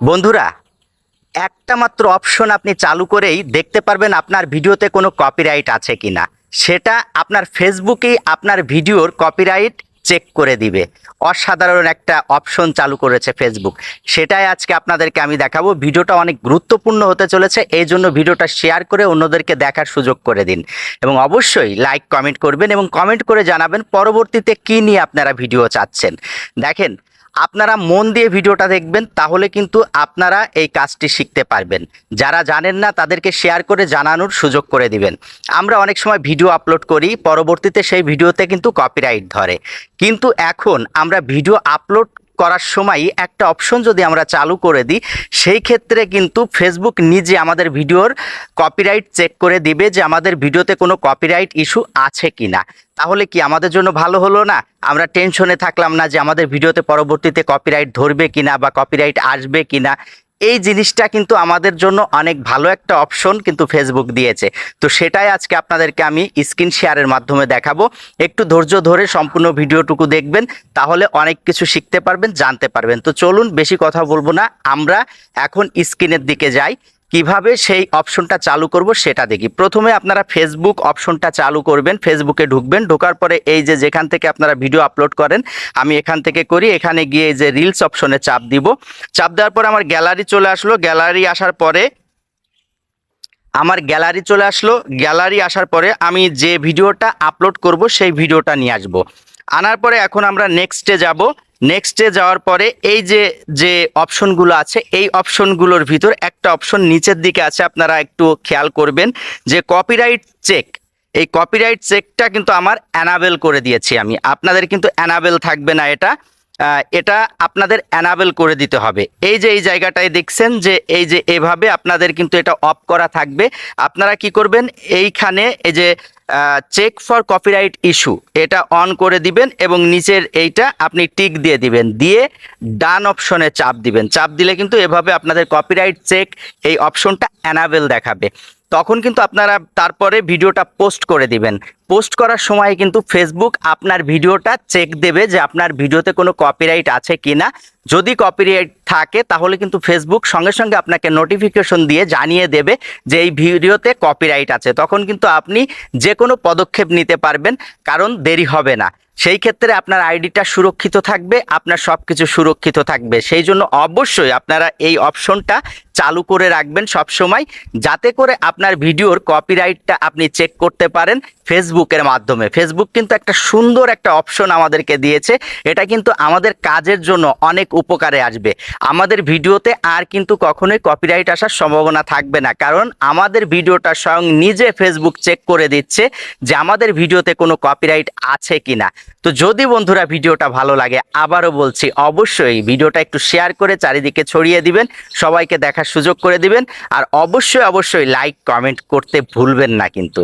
বন্ধুরা, একটা মাত্র অপশন আপনি চালু করেই দেখতে পারবেন আপনার ভিডিওতে কোনো কপিরাইট আছে কি না সেটা আপনার ফেসবুকেই আপনার ভিডিওর কপিরাইট চেক করে দিবে। অসাধারণ একটা অপশন চালু করেছে ফেসবুক। সেটাই আজকে আপনাদেরকে আমি দেখাবো। ভিডিওটা অনেক গুরুত্বপূর্ণ হতে চলেছে, এই জন্য ভিডিওটা শেয়ার করে অন্যদেরকে দেখার সুযোগ করে দিন। এবং অবশ্যই লাইক কমেন্ট করবেন এবং কমেন্ট করে জানাবেন পরবর্তীতে কী নিয়ে আপনারা ভিডিও চাচ্ছেন। দেখেন আপনারা মন দিয়ে ভিডিওটা দেখবেন, তাহলে কিন্তু আপনারা এই কাজটি শিখতে পারবেন। যারা জানেন না, তাদেরকে শেয়ার করে জানানোর সুযোগ করে দিবেন। আমরা অনেক সময় ভিডিও আপলোড করি, পরবর্তীতে সেই ভিডিওতে কিন্তু কপিরাইট ধরে। কিন্তু এখন আমরা ভিডিও আপলোড করার সময় একটা অপশন যদি আমরা চালু করে দিই, সেই ক্ষেত্রে কিন্তু ফেসবুক নিজে আমাদের ভিডিওর কপিরাইট চেক করে দিবে যে আমাদের ভিডিওতে কোনো কপিরাইট ইস্যু আছে কি না তাহলে কি আমাদের জন্য ভালো হলো না? আমরা টেনশনে থাকলাম না যে আমাদের ভিডিওতে পরবর্তীতে কপিরাইট ধরবে কিনা বা কপিরাইট আসবে কিনা। এই জিনিসটা কিন্তু আমাদের জন্য অনেক ভালো একটা অপশন কিন্তু ফেসবুক দিয়েছে। তো সেটাই আজকে আপনাদেরকে আমি স্ক্রিন শেয়ারের মাধ্যমে দেখাবো। একটু ধৈর্য ধরে সম্পূর্ণ ভিডিওটুকু দেখবেন, তাহলে অনেক কিছু শিখতে পারবেন, জানতে পারবেন। তো চলুন, বেশি কথা বলব না। আমরা এখন স্ক্রিনের দিকে যাই। কীভাবে সেই অপশনটা চালু করব সেটা দেখি। প্রথমে আপনারা ফেসবুক অপশনটা চালু করবেন ফেসবুকে ঢুকবেন, ঢোকার পরে এই যে যেখান থেকে আপনারা ভিডিও আপলোড করেন, আমি এখান থেকে করি, এখানে গিয়ে এই যে রিলস অপশনে চাপ দিব। চাপ দেওয়ার পরে আমার গ্যালারি চলে আসলো গ্যালারি আসার পরে আমার গ্যালারি চলে আসলো গ্যালারি আসার পরে আমি যে ভিডিওটা আপলোড করব সেই ভিডিওটা নিয়ে আসব। আনার পরে এখন আমরা নেক্সটে যাব। নেক্সটে যাওয়ার পরে এই যে যে অপশনগুলো আছে, এই অপশনগুলোর ভিতর একটা অপশন নিচের দিকে আছে, আপনারা একটু খেয়াল করবেন, যে কপিরাইট চেক এই কপিরাইট চেকটা কিন্তু আমার অ্যানাবেল করে দিয়েছি আমি। আপনাদের কিন্তু অ্যানাবেল থাকবে না এটা। এটা আপনাদের অ্যানাবেল করে দিতে হবে। এই যে এই জায়গাটায় দেখছেন যে এই যে এভাবে আপনাদের কিন্তু এটা অফ করা থাকবে। আপনারা কি করবেন? এইখানে এই যে চেক ফর কপিরাইট ইস্যু এটা অন করে দিবেন এবং নিচের এইটা আপনি টিক দিয়ে দিবেন। দিয়ে ডান অপশনে চাপ দিবেন। চাপ দিলে কিন্তু এভাবে আপনাদের কপিরাইট চেক এই অপশনটা অ্যানাবেল দেখাবে। তখন কিন্তু আপনারা তারপরে ভিডিওটা পোস্ট করে দিবেন। পোস্ট করার সময় কিন্তু ফেসবুক আপনার ভিডিওটা চেক দেবে যে আপনার ভিডিওতে কোনো কপিরাইট আছে কি না যদি কপিরাইট থাকে, তাহলে কিন্তু ফেসবুক সঙ্গে সঙ্গে আপনাকে নোটিফিকেশন দিয়ে জানিয়ে দেবে যে এই ভিডিওতে কপিরাইট আছে। তখন কিন্তু আপনি যে কোনো পদক্ষেপ নিতে পারবেন, কারণ দেরি হবে না। সেই ক্ষেত্রে আপনার আইডিটা সুরক্ষিত থাকবে, আপনার সব কিছু সুরক্ষিত থাকবে। সেই জন্য অবশ্যই আপনারা এই অপশনটা চালু করে রাখবেন সব সময় যাতে করে আপনার ভিডিওর কপিরাইটটা আপনি চেক করতে পারেন। ফেসবুকের মাধ্যমে। ফেসবুক কিন্তু একটা সুন্দর একটা অপশন আমাদেরকে দিয়েছে। এটা কিন্তু আমাদের কাজের জন্য অনেক উপকারে আসবে। আমাদের ভিডিওতে আর কিন্তু কখনোই কপিরাইট আসার সম্ভাবনা থাকবে না। কারণ আমাদের ভিডিওটা স্বয়ং নিজে ফেসবুক চেক করে দিচ্ছে যে আমাদের ভিডিওতে কোনো কপিরাইট আছে কি না তো যদি বন্ধুরা ভিডিওটা ভালো লাগে, আবারও বলছি, অবশ্যই ভিডিওটা একটু শেয়ার করে চারিদিকে ছড়িয়ে দিবেন, সবাইকে দেখার সুযোগ করে দিবেন। আর অবশ্যই অবশ্যই লাইক কমেন্ট করতে ভুলবেন না কিন্তু।